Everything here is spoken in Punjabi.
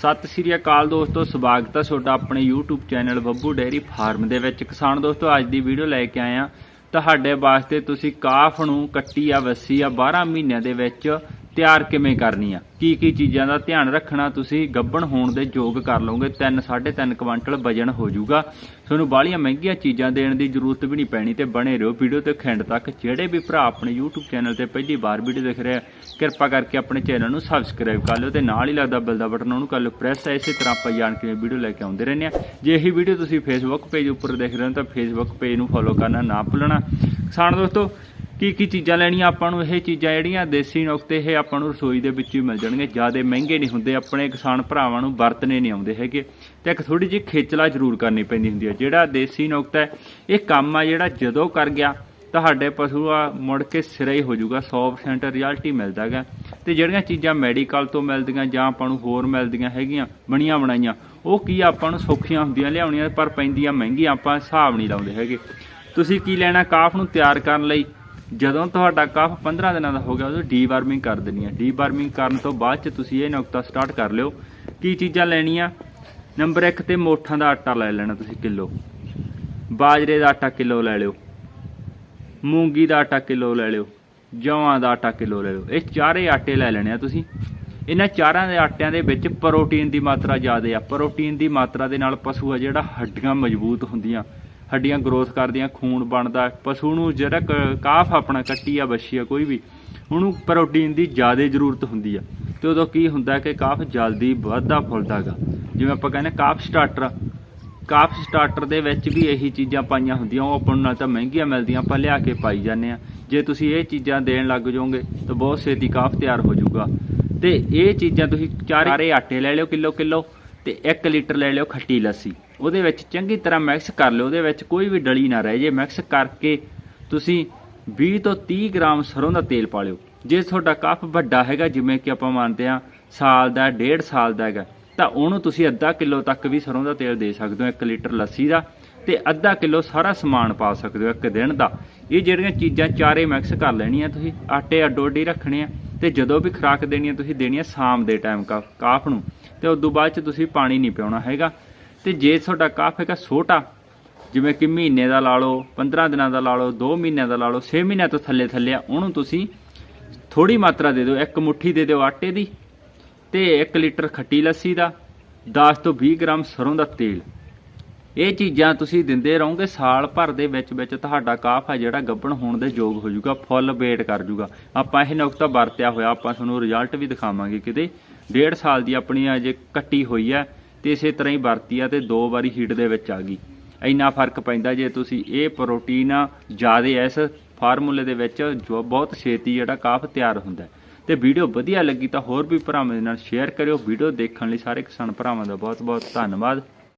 ਸਤਿ ਸ੍ਰੀ ਅਕਾਲ ਦੋਸਤੋ, ਸਵਾਗਤ ਹੈ ਤੁਹਾਡਾ ਆਪਣੇ YouTube channel Babbu dairy farm ਦੇ ਵਿੱਚ। ਕਿਸਾਨ ਦੋਸਤੋ, ਅੱਜ ਦੀ ਵੀਡੀਓ ਲੈ ਕੇ ਆਏ ਆ ਤੁਹਾਡੇ ਵਾਸਤੇ ਤੁਸੀਂ ਕਾਫ ਨੂੰ ਕੱਟੀ ਆ ਵੱਸੀ ਆ 12 ਮਹੀਨਿਆਂ ਦੇ ਵਿੱਚ ਤਿਆਰ ਕਿਵੇਂ ਕਰਨੀ ਆ? ਕੀ ਕੀ ਚੀਜ਼ਾਂ ਦਾ ਧਿਆਨ ਰੱਖਣਾ? ਤੁਸੀਂ ਗੱਬਣ ਹੋਣ ਦੇ ਯੋਗ ਕਰ ਲਓਗੇ 3 3.5 ਕੁਆਂਟਲ ਵਜਨ ਹੋ ਜਾਊਗਾ। ਤੁਹਾਨੂੰ ਬਾਹਲੀਆਂ ਮਹਿੰਗੀਆਂ ਚੀਜ਼ਾਂ ਦੇਣ ਦੀ ਜ਼ਰੂਰਤ ਵੀ ਨਹੀਂ ਪੈਣੀ ਤੇ ਬਣੇ ਰਹੋ ਵੀਡੀਓ ਤੇ ਖੈਂਡ ਤੱਕ। ਜਿਹੜੇ ਵੀ ਭਰਾ ਆਪਣੇ YouTube ਚੈਨਲ ਤੇ ਪਹਿਲੀ ਵਾਰ ਵੀਡੀਓ ਦੇਖ ਰਿਹਾ ਕਿਰਪਾ ਕਰਕੇ ਆਪਣੇ ਚੈਨਲ ਨੂੰ ਸਬਸਕ੍ਰਾਈਬ ਕਰ ਲਿਓ ਤੇ ਨਾਲ ਹੀ ਲੱਗਦਾ ਬੈਲ ਦਾ ਬਟਨ ਉਹਨੂੰ ਕਰ ਲਿਓ ਪ੍ਰੈਸ ਇਸੇ ਤਰ੍ਹਾਂ ਆਪਾਂ ਜਾਣਕਾਰੀ ਵੀਡੀਓ ਲੈ ਕੇ ਆਉਂਦੇ ਰਹਿੰਦੇ ਆ। ਜੇ ਇਹੀ ਵੀਡੀਓ ਤੁਸੀਂ Facebook ਪੇਜ ਉੱਪਰ ਦੇਖ ਰਹੇ ਹੋ ਤਾਂ Facebook ਪੇਜ ਨੂੰ ਫੋਲੋ ਕਰਨਾ ਨਾ ਭੁੱਲਣਾ। ਕਿਸਾਨ ਦੋਸਤੋ ਕੀ ਕੀ ਚੀਜ਼ਾਂ ਲੈਣੀਆਂ ਆਪਾਂ ਨੂੰ? ਇਹ ਚੀਜ਼ਾਂ ਜਿਹੜੀਆਂ ਦੇਸੀ ਨੁਕਤੇ, ਇਹ ਆਪਾਂ ਨੂੰ ਰਸੋਈ ਦੇ ਵਿੱਚ ਹੀ ਮਿਲ ਜਾਣਗੇ। ਜ਼ਿਆਦਾ ਮਹਿੰਗੇ ਨਹੀਂ ਹੁੰਦੇ, ਆਪਣੇ ਕਿਸਾਨ ਭਰਾਵਾਂ ਨੂੰ ਵਰਤਨੇ ਨਹੀਂ ਆਉਂਦੇ ਹੈਗੇ। ਤੇ ਇੱਕ ਥੋੜੀ ਜਿਹੀ ਖੇਚਲਾ ਜ਼ਰੂਰ ਕਰਨੀ ਪੈਂਦੀ ਹੁੰਦੀ ਹੈ। ਜਿਹੜਾ ਦੇਸੀ ਨੁਕਤਾ ਹੈ, ਇਹ ਕੰਮ ਆ ਜਿਹੜਾ ਜਦੋਂ ਕਰ ਗਿਆ, ਤੁਹਾਡੇ ਪਸ਼ੂ ਆ ਮੁੜ ਕੇ ਸਿਰੇ ਹੀ ਹੋ ਜਾਊਗਾ 100% ਰਿਜ਼ਲਟ ਹੀ ਮਿਲਦਾ ਹੈਗਾ। ਤੇ ਜਿਹੜੀਆਂ ਚੀਜ਼ਾਂ ਮੈਡੀਕਲ ਤੋਂ ਮਿਲਦੀਆਂ ਜਾਂ ਆਪਾਂ ਨੂੰ ਹੋਰ ਮਿਲਦੀਆਂ ਹੈਗੀਆਂ, ਬਣੀਆਂ ਬਣਾਈਆਂ, ਉਹ ਕੀ ਆਪਾਂ ਨੂੰ ਸੌਖੀਆਂ ਹੁੰਦੀਆਂ ਲਿਆਉਣੀਆਂ, ਪਰ ਪੈਂਦੀਆਂ ਮਹਿੰਗੀਆਂ ਆਪਾਂ ਹਿਸਾਬ ਨਹੀਂ ਲਾਉਂਦੇ ਹੈਗੇ। ਤੁਸੀਂ ਕੀ ਲੈਣਾ, ਕਾਫ ਨੂੰ ਤਿਆਰ ਕਰਨ ਲਈ? ਜਦੋਂ ਤੁਹਾਡਾ ਕਫ 15 ਦਿਨਾਂ ਦਾ ਹੋ ਗਿਆ, ਉਦੋਂ ਡੀਵਾਰਮਿੰਗ ਕਰ ਦੇਣੀ ਹੈ ਡੀਵਾਰਮਿੰਗ ਕਰਨ ਤੋਂ ਬਾਅਦ ਚ ਤੁਸੀਂ ਇਹ ਨੁਕਤਾ ਸਟਾਰਟ ਕਰ ਲਿਓ। ਕੀ ਚੀਜ਼ਾਂ ਲੈਣੀਆਂ? ਨੰਬਰ 1 ਤੇ ਮੋਠਾਂ ਦਾ ਆਟਾ ਲੈ ਲੈਣਾ ਤੁਸੀਂ ਕਿਲੋ। ਬਾਜਰੇ ਦਾ ਆਟਾ ਕਿਲੋ ਲੈ ਲਿਓ। ਮੂੰਗੀ ਦਾ ਆਟਾ ਕਿਲੋ ਲੈ ਲਿਓ। ਜੌਆਂ ਦਾ ਆਟਾ ਕਿਲੋ ਲੈ ਲਿਓ। ਇਹ ਚਾਰੇ ਆਟੇ ਲੈ ਲੈਣੇ ਆ ਤੁਸੀਂ। ਇਹਨਾਂ ਚਾਰਾਂ ਦੇ ਆਟਿਆਂ ਦੇ ਵਿੱਚ ਪ੍ਰੋਟੀਨ ਦੀ ਮਾਤਰਾ ਜ਼ਿਆਦਾ ਆ। ਪ੍ਰੋਟੀਨ ਦੀ ਮਾਤਰਾ ਦੇ ਨਾਲ ਪਸ਼ੂ ਆ ਜਿਹੜਾ ਹੱਡੀਆਂ ਮਜ਼ਬੂਤ ਹੁੰਦੀਆਂ। ਹੱਡੀਆਂ ਗਰੋਥ ਕਰਦੀਆਂ, ਖੂਨ ਬਣਦਾ, ਪਸ਼ੂ ਨੂੰ ਜਿਹੜਾ ਕ- ਕਾਫ ਆਪਣਾ ਕੱਟੀ ਆ ਬੱਛੀ ਆ, ਕੋਈ ਵੀ, ਉਹਨੂੰ ਪ੍ਰੋਟੀਨ ਦੀ ਜ਼ਿਆਦਾ ਜ਼ਰੂਰਤ ਹੁੰਦੀ ਆ। ਤੇ ਉਦੋਂ ਕੀ ਹੁੰਦਾ ਕਿ ਕਾਫ ਜਲਦੀ ਵੱਧਦਾ ਫੁੱਲਦਾਗਾ ਜਿਵੇਂ ਆਪਾਂ ਕਹਿੰਦੇ ਕਾਫ ਸਟਾਰਟਰ ਕਾਫ ਸਟਾਰਟਰ ਦੇ ਵਿੱਚ ਵੀ ਇਹੀ ਚੀਜ਼ਾਂ ਪਾਈਆਂ ਹੁੰਦੀਆਂ, ਉਹ ਆਪਾਂ ਨੂੰ ਨਾਲ ਤਾਂ ਮਹਿੰਗੀਆਂ ਮਿਲਦੀਆਂ, ਆਪਾਂ ਲਿਆ ਕੇ ਪਾਈ ਜਾਂਦੇ ਆ ਜੇ ਤੁਸੀਂ ਇਹ ਚੀਜ਼ਾਂ ਦੇਣ ਲੱਗ ਜਾਓਗੇ, ਤਾਂ ਬਹੁਤ ਛੇਤੀ ਕਾਫ ਤਿਆਰ ਹੋ ਜਾਊਗਾ। ਤੇ ਇਹ ਚੀਜ਼ਾਂ ਤੁਸੀਂ ਚਾਰੇ ਆਟੇ ਲੈ ਲਿਓ ਕਿਲੋ ਕਿਲੋ ਤੇ 1 ਲੀਟਰ ਲੈ ਲਿਓ ਖੱਟੀ ਲੱਸੀ। ਉਹਦੇ ਵਿੱਚ ਚੰਗੀ ਤਰ੍ਹਾਂ ਮਿਕਸ ਕਰ ਲਿਓ, ਉਹਦੇ ਵਿੱਚ ਕੋਈ ਵੀ ਡਲੀ ਨਾ ਰਹਿ ਜੇ। ਮਿਕਸ ਕਰਕੇ ਤੁਸੀਂ 20 ਤੋਂ 30 ਗ੍ਰਾਮ ਸਰੋਂ ਦਾ ਤੇਲ ਪਾ ਲਿਓ। ਜੇ ਤੁਹਾਡਾ ਕੱਪ ਵੱਡਾ ਹੈਗਾ, ਜਿਵੇਂ ਕਿ ਆਪਾਂ ਮੰਨਦੇ ਆ ਸਾਲ ਦਾ, ਡੇਢ ਸਾਲ ਦਾ ਹੈਗਾ, ਤਾਂ ਉਹਨੂੰ ਤੁਸੀਂ ਅੱਧਾ ਕਿਲੋ ਤੱਕ ਵੀ ਸਰੋਂ ਦਾ ਤੇਲ ਦੇ ਸਕਦੇ ਹੋ 1 ਲੀਟਰ ਲੱਸੀ ਦਾ, ਤੇ ਅੱਧਾ ਕਿਲੋ ਸਾਰਾ ਸਮਾਨ ਪਾ ਸਕਦੇ ਹੋ ਇੱਕ ਦਿਨ ਦਾ। ਇਹ ਜਿਹੜੀਆਂ ਚੀਜ਼ਾਂ ਚਾਰੇ ਮਿਕਸ ਕਰ ਲੈਣੀਆਂ ਤੁਸੀਂ, ਆਟੇ ਅੱਡੋ ਅੱਡੀ ਰੱਖਣੇ ਆ, ਤੇ ਜਦੋਂ ਵੀ ਖੁਰਾਕ ਦੇਣੀ ਹੈ ਤੁਸੀਂ ਦੇਣੀ ਆ ਸ਼ਾਮ ਦੇ ਟਾਈਮ ਕਾ, ਕਾਫ ਨੂੰ। ਤੇ ਉਸ ਤੋਂ ਬਾਅਦ ਚ ਤੁਸੀਂ ਪਾਣੀ ਨਹੀਂ ਪਿਉਣਾ ਹੈਗਾ। ਤੇ ਜੇ ਤੁਹਾਡਾ ਕਾਫ ਹੈਗਾ ਛੋਟਾ, ਜਿਵੇਂ ਕਿ ਮਹੀਨੇ ਦਾ ਲਾ ਲਓ 15 ਦਿਨਾਂ ਦਾ ਲਾ ਲਓ 2 ਮਹੀਨਿਆਂ ਦਾ ਲਾ ਲਓ 6 ਮਹੀਨਿਆਂ ਤੋਂ ਥੱਲੇ ਥੱਲੇ ਆ, ਉਹਨੂੰ ਤੁਸੀਂ ਥੋੜੀ ਮਾਤਰਾ ਦੇ ਦਿਓ, ਇੱਕ ਮੁਠੀ ਦੇ ਦਿਓ ਆਟੇ ਦੀ ਤੇ 1 ਲੀਟਰ ਖੱਟੀ ਲੱਸੀ ਦਾ 10 ਤੋਂ 20 ਗ੍ਰਾਮ ਸਰੋਂ ਦਾ ਤੇਲ। ਇਹ ਚੀਜ਼ਾਂ ਤੁਸੀਂ ਦਿੰਦੇ ਰਹੋਗੇ, ਸਾਲ ਭਰ ਦੇ ਵਿੱਚ ਵਿੱਚ ਤੁਹਾਡਾ ਕਾਫ ਹੈ ਜਿਹੜਾ ਗੱਭਣ ਹੋਣ ਦੇ ਯੋਗ ਹੋ ਜਾਊਗਾ, ਫੁੱਲ ਵੇਟ ਕਰ ਜਾਊਗਾ। ਆਪਾਂ ਇਹ ਨੁਕਤਾ ਵਰਤਿਆ ਹੋਇਆ, ਆਪਾਂ ਤੁਹਾਨੂੰ ਰਿਜ਼ਲਟ ਵੀ ਦਿਖਾਵਾਂਗੇ ਕਿਤੇ। ਡੇਢ ਸਾਲ ਦੀ ਆਪਣੀ ਅਜੇ ਕੱਟੀ ਹੋਈ ਹੈ ਤੇ ਇਸੇ ਤਰ੍ਹਾਂ ਹੀ ਵਰਤੀ ਆ ਤੇ ਦੋ ਵਾਰੀ ਹੀਟ ਦੇ ਵਿੱਚ ਆ ਗਈ। ਇੰਨਾ ਫ਼ਰਕ ਪੈਂਦਾ ਜੇ ਤੁਸੀਂ ਇਹ ਪ੍ਰੋਟੀਨ ਜ਼ਿਆਦਾ ਇਸ ਫਾਰਮੂਲੇ ਦੇ ਵਿੱਚ ਜੋ ਬਹੁਤ ਛੇਤੀ ਜਿਹੜਾ ਕਾਫ ਤਿਆਰ ਹੁੰਦਾ ਹੈ। ਤੇ ਵੀਡੀਓ ਵਧੀਆ ਲੱਗੀ ਤਾਂ ਹੋਰ ਵੀ ਭਰਾਵਾਂ ਦੇ ਨਾਲ ਸ਼ੇਅਰ ਕਰਿਓ। ਵੀਡੀਓ ਦੇਖਣ ਲਈ ਸਾਰੇ ਕਿਸਾਨ ਭਰਾਵਾਂ ਦਾ ਬਹੁਤ ਬਹੁਤ ਧੰਨਵਾਦ।